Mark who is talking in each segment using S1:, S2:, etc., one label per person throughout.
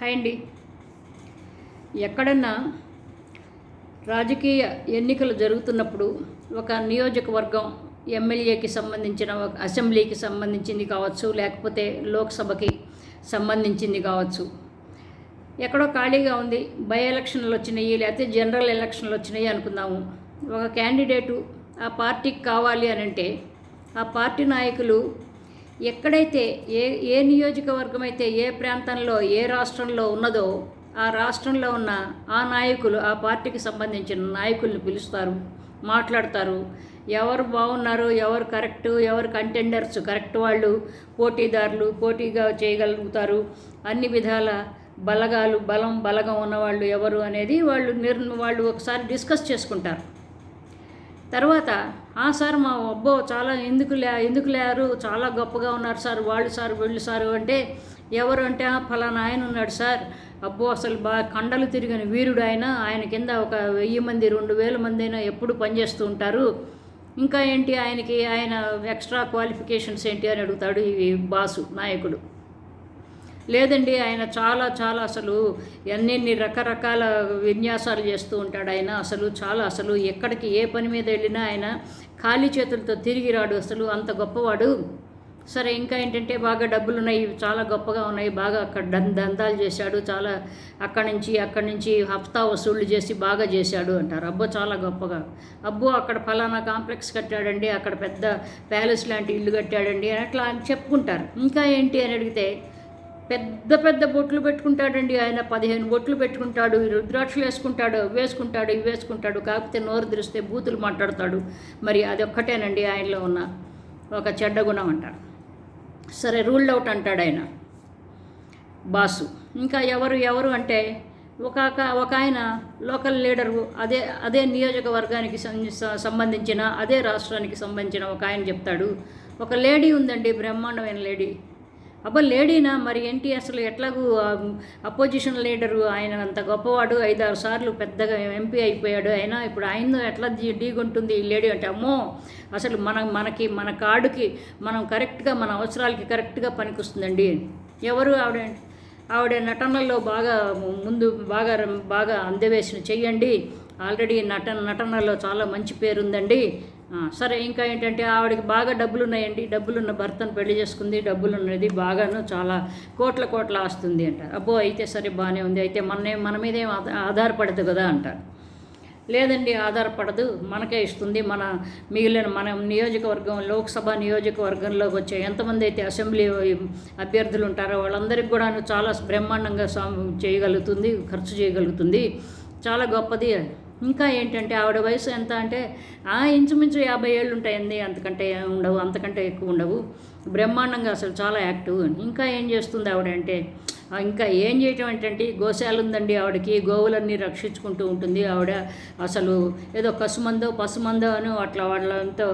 S1: Hi అండి. ఎక్కడన్నా రాజకీయ ఎన్నికలు జరుగుతున్నప్పుడు ఒక నియోజకవర్గం ఎమ్మెల్యేకి సంబంధించిన ఒక అసెంబ్లీకి సంబంధించింది కావచ్చు లేకపోతే లోక్సభకి సంబంధించింది కావచ్చు. ఎక్కడో ఖాళీగా ఉంది బై ఎలక్షన్లు వచ్చినాయి లేకపోతే జనరల్ ఎలక్షన్లు వచ్చినాయి అనుకుందాము. ఒక క్యాండిడేటు ఆ పార్టీకి కావాలి అని అంటే ఆ పార్టీ నాయకులు ఎక్కడైతే ఏ ఏ నియోజకవర్గం అయితే ఏ ప్రాంతంలో ఏ రాష్ట్రంలో ఉన్నదో ఆ రాష్ట్రంలో ఉన్న ఆ నాయకులు ఆ పార్టీకి సంబంధించిన నాయకుల్ని పిలుస్తారు మాట్లాడతారు. ఎవరు బాగున్నారు ఎవరు కరెక్ట్ ఎవరు కంటెండర్స్ కరెక్ట్ వాళ్ళు పోటీదారులు పోటీగా చేయగలుగుతారు. అన్ని విధాల బలగాలు బలం బలగం ఉన్నవాళ్ళు ఎవరు అనేది వాళ్ళు నిర్ వాళ్ళు ఒకసారి డిస్కస్ చేసుకుంటారు. తర్వాత ఆ సార్ మా అబ్బో చాలా ఎందుకు లే ఎందుకు లేరు చాలా గొప్పగా ఉన్నారు సార్ వాళ్ళు సార్ వీళ్ళు సారు అంటే ఎవరు అంటే ఫలానా ఆయన ఉన్నాడు సార్. అబ్బో అసలు బాగా కండలు తిరిగిన వీరుడు ఆయన. ఆయన కింద ఒక వెయ్యి మంది రెండు వేల మంది అయినా ఎప్పుడు పనిచేస్తూ ఉంటారు. ఇంకా ఏంటి ఆయనకి ఆయన ఎక్స్ట్రా క్వాలిఫికేషన్స్ ఏంటి? అని అడుగుతాడు ఈ బాసు నాయకుడు. లేదండి ఆయన చాలా చాలా అసలు ఎన్నెన్ని రకరకాల విన్యాసాలు చేస్తూ ఉంటాడు. ఆయన అసలు చాలా అసలు ఎక్కడికి ఏ పని మీద వెళ్ళినా ఆయన ఖాళీ చేతులతో తిరిగి రాడు అసలు. అంత గొప్పవాడు. సరే ఇంకా ఏంటంటే బాగా డబ్బులు ఉన్నాయి చాలా గొప్పగా ఉన్నాయి బాగా అక్కడ దందాలు చేశాడు. చాలా అక్కడి నుంచి అక్కడి నుంచి హఫ్తా వసూళ్ళు చేసి బాగా చేశాడు అంటారు. అబ్బో చాలా గొప్పగా. అబ్బో అక్కడ ఫలానా కాంప్లెక్స్ కట్టాడండి అక్కడ పెద్ద ప్యాలెస్ లాంటి ఇల్లు కట్టాడండి అని అట్లా అని చెప్పుకుంటారు. ఇంకా ఏంటి అని అడిగితే పెద్ద పెద్ద బొట్లు పెట్టుకుంటాడండి ఆయన. పదిహేను బొట్లు పెట్టుకుంటాడు రుద్రాక్షలు వేసుకుంటాడు అవి వేసుకుంటాడు ఇవి వేసుకుంటాడు. కాకపోతే నోరు తెరిస్తే బూతులు మాట్లాడతాడు. మరి అది ఒక్కటేనండి ఆయనలో ఉన్న ఒక చెడ్డ గుణం అంటాడు సరే రూల్డ్ అవుట్ అంటాడు ఆయన బాసు. ఇంకా ఎవరు ఎవరు అంటే ఒక ఒక- ఆయన లోకల్ లీడరు అదే అదే నియోజకవర్గానికి సంబంధించిన అదే రాష్ట్రానికి సంబంధించిన ఒక ఆయన చెప్తాడు. ఒక లేడీ ఉందండి బ్రహ్మాండమైన లేడీ. అబ్బా లేడీనా? మరి ఏంటి అసలు ఎట్లాగూ అపోజిషన్ లీడరు ఆయన అంత గొప్పవాడు ఐదారు సార్లు పెద్దగా ఎంపీ అయిపోయాడు. అయినా ఇప్పుడు ఆయన ఎట్లా ఢీ- ఢీకొంటుంది ఈ లేడీ అంటే అమ్మో! అసలు మన మనకి మన కార్డుకి మనం కరెక్ట్గా మన అవసరాలకి కరెక్ట్గా పనికొస్తుందండి. ఎవరు ఆవిడ? ఆవిడ నటనలో బాగా ముందు బాగా బాగా అందవేసిన చెయ్యండి ఆల్రెడీ నటన నటనలో చాలా మంచి పేరుందండి. సరే ఇంకా ఏంటంటే ఆవిడకి బాగా డబ్బులు ఉన్నాయండి డబ్బులున్న భర్తను పెళ్ళి చేసుకుంది. డబ్బులు ఉన్నది బాగాను చాలా కోట్ల కోట్ల ఆస్తుంది అంటారు. అబ్బో అయితే సరే బాగానే ఉంది. అయితే మన మన మీదే ఆధారపడదు కదా అంటారు. లేదండి ఆధారపడదు. మనకే ఇస్తుంది. మన మిగిలిన మన నియోజకవర్గం లోక్సభ నియోజకవర్గంలోకి వచ్చే ఎంతమంది అయితే అసెంబ్లీ అభ్యర్థులు ఉంటారో వాళ్ళందరికీ కూడా చాలా బ్రహ్మాండంగా చేయగలుగుతుంది ఖర్చు చేయగలుగుతుంది. చాలా గొప్పది ఇంకా ఏంటంటే ఆవిడ వయసు ఎంత అంటే ఆ ఇంచుమించు యాభై ఏళ్ళు ఉంటాయండి అంతకంటే ఉండవు అంతకంటే ఎక్కువ ఉండవు. బ్రహ్మాండంగా అసలు చాలా యాక్టివ్. ఇంకా ఏం చేస్తుంది ఆవిడ అంటే ఇంకా ఏం చేయటం ఏంటంటే గోశాల ఉందండి ఆవిడకి గోవులన్నీ రక్షించుకుంటూ ఉంటుంది. ఆవిడ అసలు ఏదో కసుమందో పసుమందో అని అట్లా వాళ్ళంతా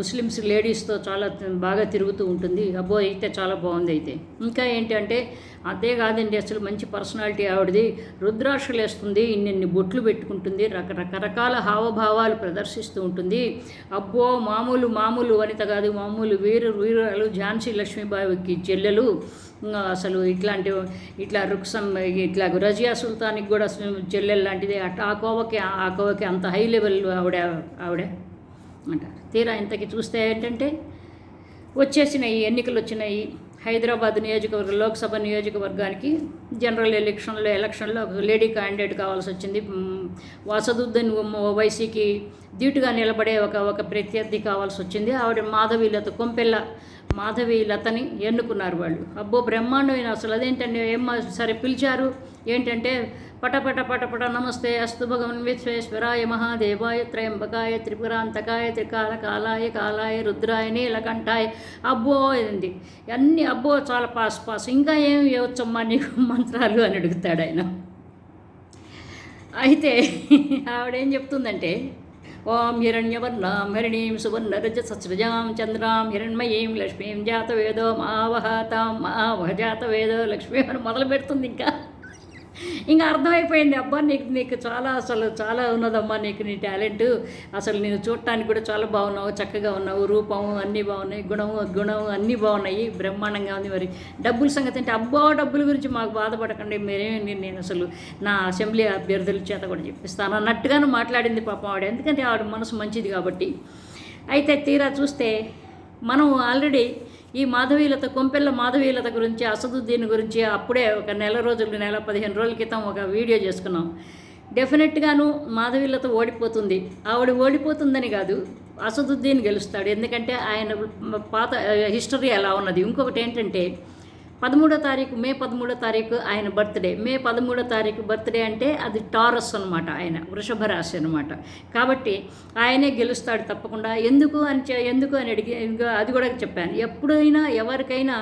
S1: ముస్లిమ్స్ లేడీస్తో చాలా బాగా తిరుగుతూ ఉంటుంది. అబ్బో అయితే చాలా బాగుంది అయితే. ఇంకా ఏంటంటే అంతేకాదండి అసలు మంచి పర్సనాలిటీ ఆవిడది. రుద్రాక్షలు వేస్తుంది ఇన్ని బొట్లు పెట్టుకుంటుంది రక రకరకాల హావభావాలు ప్రదర్శిస్తూ ఉంటుంది. అబ్బో మామూలు మామూలు వనిత కాదు మామూలు వీరు వీరులు ఝాన్సీ లక్ష్మీబాయికి చెల్లెలు. ఇంకా అసలు ఇట్లాంటి ఇట్లా రుక్సం ఇట్లా రజియా సుల్తాన్కి కూడా చెల్లెలు లాంటిది అట్ ఆ కోవకి ఆ కోవకి అంత హై లెవెల్ ఆవిడ ఆవిడ అంటారు తీరా ఇంతకి చూస్తే ఏంటంటే వచ్చేసినాయి ఎన్నికలు వచ్చినాయి హైదరాబాద్ నియోజకవర్గం లోక్సభ నియోజకవర్గానికి జనరల్ ఎలక్షన్లో ఎలక్షన్లో ఒక లేడీ క్యాండిడేట్ కావాల్సి వచ్చింది వాసదుద్దీన్ ఓవైసీకి ధీటుగా నిలబడే ఒక ఒక ప్రత్యర్థి కావాల్సి వచ్చింది. ఆవిడ మాధవి లత కొంపెల్ల మాధవి లతని ఎన్నుకున్నారు వాళ్ళు. అబ్బో బ్రహ్మాండమైన అసలు అదేంటంటే ఏం సరే పిలిచారు. ఏంటంటే పటపట పటపట నమస్తే అస్తు భగవన్ విశ్వేశ్వరాయ మహాదేవాయ త్రయంబకాయ త్రిపురాంతకాయ త్రికాల కాలాయ కాలాయ రుద్రాయ నీలకంఠాయ. అబ్బో ఇది అన్నీ అబ్బో చాలా పాస్ పాస్. ఇంకా ఏం ఇవ్వచ్చమ్మా నీకు మంత్రాలు అని అడుగుతాడు ఆయన. అయితే ఆవిడేం చెప్తుందంటే ఓం హిరణ్యవర్ణాం హరిణీం సువర్ణ రజ చంద్రాం హిరణ్మయీం లక్ష్మీం జాతవేదో మావహతాం మావహ జాతవేదో లక్ష్మీ అని మొదలు పెడుతుంది ఇంకా. ఇంకా అర్థమైపోయింది అబ్బా నీకు నీకు చాలా అసలు చాలా ఉన్నదమ్మా నీకు నీ టాలెంట్. అసలు నేను చూడటానికి కూడా చాలా బాగున్నావు చక్కగా ఉన్నావు రూపం అన్నీ బాగున్నాయి గుణము గుణం అన్నీ బాగున్నాయి బ్రహ్మాండంగా ఉంది మరి. డబ్బుల సంగతి అంటే అబ్బా డబ్బుల గురించి మాకు బాధపడకండి మీరేమి నేను అసలు నా అసెంబ్లీ అభ్యర్థుల చేత కూడా చెప్పిస్తాను అన్నట్టుగాను మాట్లాడింది పాపం ఆవిడ. ఎందుకంటే ఆవిడ మనసు మంచిది కాబట్టి. అయితే తీరా చూస్తే మనం ఆల్రెడీ ఈ మాధవీలత కొంపెల్ల మాధవీలత గురించి అసదుద్దీన్ గురించి అప్పుడే ఒక నెల రోజులు నెల పదిహేను రోజుల క్రితం ఒక వీడియో చేసుకున్నాం. డెఫినెట్గాను మాధవీలత ఓడిపోతుంది. ఆవిడ ఓడిపోతుందని కాదు అసదుద్దీన్ గెలుస్తాడు. ఎందుకంటే ఆయన పాత హిస్టరీ ఎలా ఉన్నది? ఇంకొకటి ఏంటంటే పదమూడో తారీఖు మే పదమూడో తారీఖు ఆయన బర్త్డే. మే పదమూడో తారీఖు బర్త్డే అంటే అది టారస్ అనమాట ఆయన వృషభ రాశి అనమాట కాబట్టి ఆయనే గెలుస్తాడు తప్పకుండా. ఎందుకు అని ఎందుకు అని అడిగి ఇంకా అది కూడా చెప్పాను. ఎప్పుడైనా ఎవరికైనా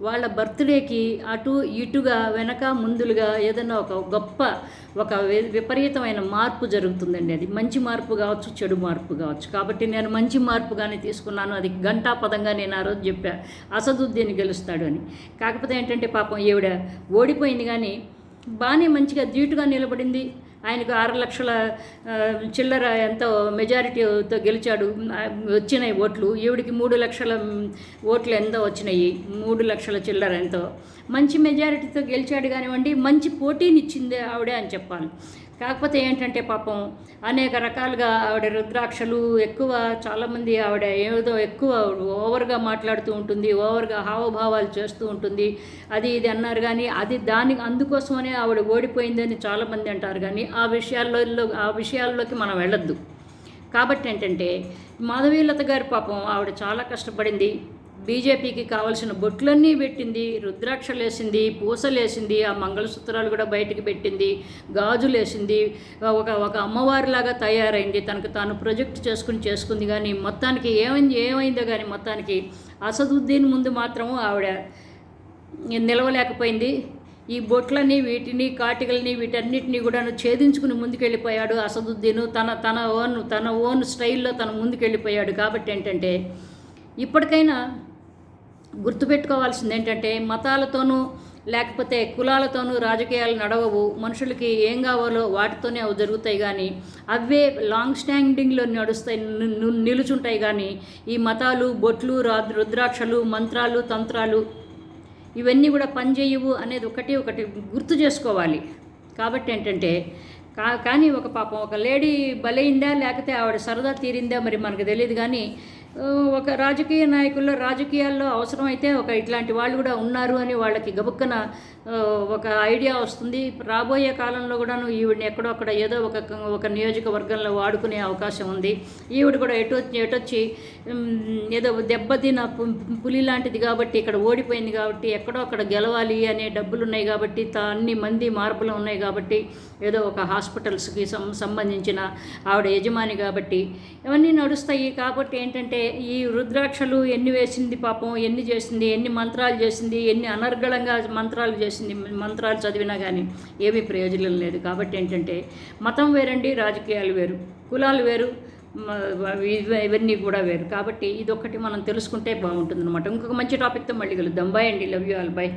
S1: వాళ్ళ బర్త్డేకి అటు ఇటుగా వెనక ముందులుగా ఏదైనా ఒక గొప్ప ఒక విపరీతమైన మార్పు జరుగుతుందండి అది. మంచి మార్పు కావచ్చు చెడు మార్పు కావచ్చు. కాబట్టి నేను మంచి మార్పుగానే తీసుకున్నాను అది గంటా పదంగా నేను ఆ రోజు చెప్పా అసదుద్దీని గెలుస్తాడు అని. కాకపోతే ఏంటంటే పాపం ఈవిడ ఓడిపోయింది కానీ బాగానే మంచిగా ధీటుగా నిలబడింది. ఆయనకు ఆరు లక్షల చిల్లర ఎంతో మెజారిటీతో గెలిచాడు. వచ్చినాయి ఓట్లు. ఈవిడికి మూడు లక్షల ఓట్లు ఎంతో వచ్చినాయి. మూడు లక్షల చిల్లర ఎంతో. మంచి మెజారిటీతో గెలిచాడు కానివ్వండి మంచి పోటీనిచ్చింది ఆవిడే అని చెప్పాలి. కాకపోతే ఏంటంటే పాపం అనేక రకాలుగా ఆవిడ రుద్రాక్షలు ఎక్కువ చాలామంది ఆవిడ ఏదో ఎక్కువ ఓవర్గా మాట్లాడుతూ ఉంటుంది ఓవర్గా హావభావాలు చేస్తూ ఉంటుంది. అది ఇది అన్నారు కానీ అది దాని అందుకోసమనే ఆవిడ ఓడిపోయిందని చాలామంది అంటారు కానీ ఆ విషయాల్లో ఆ విషయాల్లోకి మనం వెళ్ళొద్దు. కాబట్టి ఏంటంటే మాధవీలత గారి పాపం ఆవిడ చాలా కష్టపడింది. బీజేపీకి కావలసిన బొట్లన్నీ పెట్టింది రుద్రాక్షలేసింది పూసలేసింది ఆ మంగళసూత్రాలు కూడా బయటికి పెట్టింది గాజులేసింది ఒక ఒక అమ్మవారిలాగా తయారైంది. తనకు తాను ప్రొజెక్ట్ చేసుకుని చేసుకుంది కానీ మొత్తానికి ఏమైంది ఏమైందో కానీ మొత్తానికి అసదుద్దీన్ ముందు మాత్రం ఆవిడ నిలవలేకపోయింది. ఈ బొట్లని వీటిని కాటికల్ని వీటన్నిటిని కూడా ఛేదించుకుని ముందుకెళ్ళిపోయాడు అసదుద్దీను. తన తన ఓన్ తన ఓన్ స్టైల్లో తన ముందుకెళ్ళిపోయాడు. కాబట్టి ఏంటంటే ఇప్పటికైనా గుర్తుపెట్టుకోవాల్సింది ఏంటంటే మతాలతోనూ లేకపోతే కులాలతోనూ రాజకీయాలు నడవవు. మనుషులకి ఏం కావాలో వాటితోనే అవి జరుగుతాయి కానీ అవే లాంగ్ స్టాండింగ్లో నడుస్తాయి నిలుచుంటాయి కానీ ఈ మతాలు బొట్లు రా రుద్రాక్షలు మంత్రాలు తంత్రాలు ఇవన్నీ కూడా పనిచేయవు అనేది ఒకటి ఒకటి గుర్తు చేసుకోవాలి. కాబట్టి ఏంటంటే కా కానీ ఒక పాపం ఒక లేడీ బలైందా లేకపోతే ఆవిడ సరదా తీరిందా మరి మనకు తెలియదు కానీ ఒక రాజకీయ నాయకుల్లో రాజకీయాల్లో అవసరమైతే ఒక ఇట్లాంటి వాళ్ళు కూడా ఉన్నారు అని వాళ్ళకి గబుక్కన ఒక ఐడియా వస్తుంది. రాబోయే కాలంలో కూడాను ఈవిడిని ఎక్కడో అక్కడ ఏదో ఒక ఒక నియోజకవర్గంలో వాడుకునే అవకాశం ఉంది. ఈవిడ కూడా ఎటు వచ్చి ఎటొచ్చి ఏదో దెబ్బతిన పు- పులి లాంటిది కాబట్టి ఇక్కడ ఓడిపోయింది కాబట్టి ఎక్కడో అక్కడ గెలవాలి అనే డబ్బులు ఉన్నాయి కాబట్టి తా అన్ని మంది మార్పులు ఉన్నాయి కాబట్టి ఏదో ఒక హాస్పిటల్స్కి సం సంబంధించిన ఆవిడ యజమాని కాబట్టి ఇవన్నీ నడుస్తాయి. కాబట్టి ఏంటంటే ఈ రుద్రాక్షలు ఎన్ని వేసింది పాపం ఎన్ని చేసింది ఎన్ని మంత్రాలు చేసింది ఎన్ని అనర్గళంగా మంత్రాలు చేసింది మంత్రాలు చదివినా కానీ ఏమీ ప్రయోజనం లేదు. కాబట్టి ఏంటంటే మతం వేరండి రాజకీయాలు వేరు. కులాలు వేరు ఇవన్నీ కూడా వేరు. కాబట్టి ఇదొక్కటి మనం తెలుసుకుంటే బాగుంటుంది అనమాట ఇంకొక మంచి టాపిక్తో మళ్ళీ కలుద్దాం. బాయ్ అండి. Love you all bye